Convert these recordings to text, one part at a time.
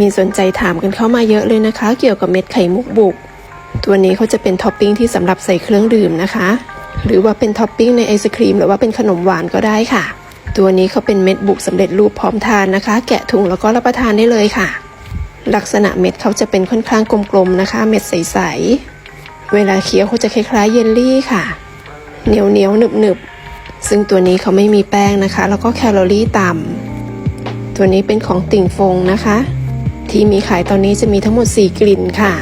มีสนใจถามกันเข้ามาเยอะเลยนะคะ เกี่ยวกับเม็ดไข่มุกบุก ตัวนี้เขาจะเป็นท็อปปิ้งที่สำหรับใส่เครื่องดื่มนะคะ หรือว่าเป็นท็อปปิ้งในไอศครีม หรือว่าเป็นขนมหวานก็ได้ค่ะ ตัวนี้เขาเป็นเม็ดบุกสำเร็จรูปพร้อมทานนะคะ แกะถุงแล้วก็รับประทานได้เลยค่ะ ลักษณะเม็ดเขาจะเป็นค่อนข้างกลมๆนะคะ เม็ดใสๆเวลาเคี้ยวเขาจะคล้ายๆเยลลี่ค่ะเหนียวเหนียวหนึบหนึบซึ่งตัวนี้เขาไม่มีแป้งนะคะ แล้วก็แคลอรี่ต่ำตัวนี้เป็นของติ่งฟงนะคะ ที่มีขายตอนนี้จะมีทั้งหมด 4 กลิ่นค่ะ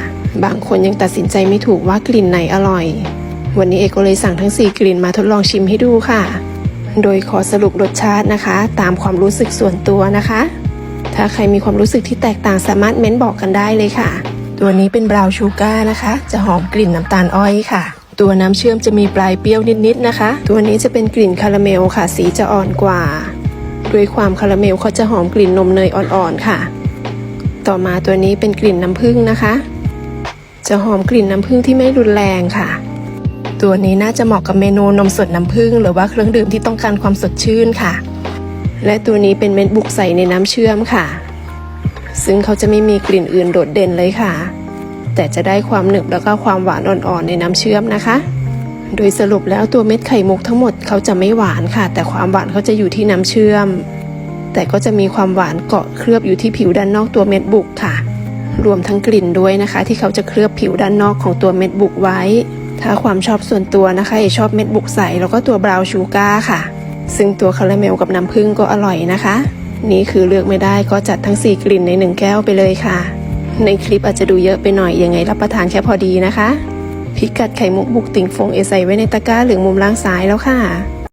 บางคนยังตัดสินใจไม่ถูกว่ากลิ่นไหนอร่อย วันนี้เอกก็เลยสั่งทั้ง 4 กลิ่นมาทดลองชิมให้ดูค่ะ โดยขอสรุปรสชาตินะคะ ตามความรู้สึกส่วนตัวนะคะ ถ้าใครมีความรู้สึกที่แตกต่างสามารถเม้นบอกกันได้เลยค่ะ ตัวนี้เป็นบราวน์ชูการ์นะคะ จะหอมกลิ่นน้ำตาลอ้อยค่ะตัวน้ำเชื่อมจะมีปลายเปรี้ยวนิดๆนะคะ ตัวนี้จะเป็นกลิ่นคาราเมลค่ะ สีจะอ่อนกว่า ด้วยความคาราเมลเขาจะหอมกลิ่นนมเนยอ่อนๆค่ะ ต่อมาตัวนี้เป็นกลิ่นน้ำผึ้งนะคะ จะหอมกลิ่นน้ำผึ้งที่ไม่รุนแรงค่ะ ตัวนี้น่าจะเหมาะกับเมนูนมสดน้ำผึ้งหรือว่าเครื่องดื่มที่ต้องการความสดชื่นค่ะ และตัวนี้เป็นเม็ดบุกใส่ในน้ำเชื่อมค่ะ ซึ่งเขาจะไม่มีกลิ่นอื่นโดดเด่นเลยค่ะ แต่จะได้ความหนึบแล้วก็ความหวานอ่อนๆในน้ำเชื่อมนะคะ โดยสรุปแล้วตัวเม็ดไข่มุกทั้งหมดเขาจะไม่หวานค่ะ แต่ความหวานเขาจะอยู่ที่น้ำเชื่อม แต่ก็จะมีความหวานเกาะเคลือบอยู่ที่ผิวด้านนอกตัวเม็ดบุกค่ะ รวมทั้งกลิ่นด้วยนะคะ ที่เขาจะเคลือบผิวด้านนอกของตัวเม็ดบุกไว้ ถ้าความชอบส่วนตัวนะคะเอชอบเม็ดบุกใสแล้วก็ตัวบราวน์ชูการ์ค่ะ ซึ่งตัวคาราเมลกับน้ำผึ้งก็อร่อยนะคะ นี่คือเลือกไม่ได้ก็จัดทั้ง 4 กลิ่นใน1แก้วไปเลยค่ะ ในคลิปอาจจะดูเยอะไปหน่อยยังไงรับประทานแค่พอดีนะคะ พิกัดไข่มุกบุกติ่งฟงเอใส่ไว้ในตะกร้าหลือมุมล่างซ้ายแล้วค่ะ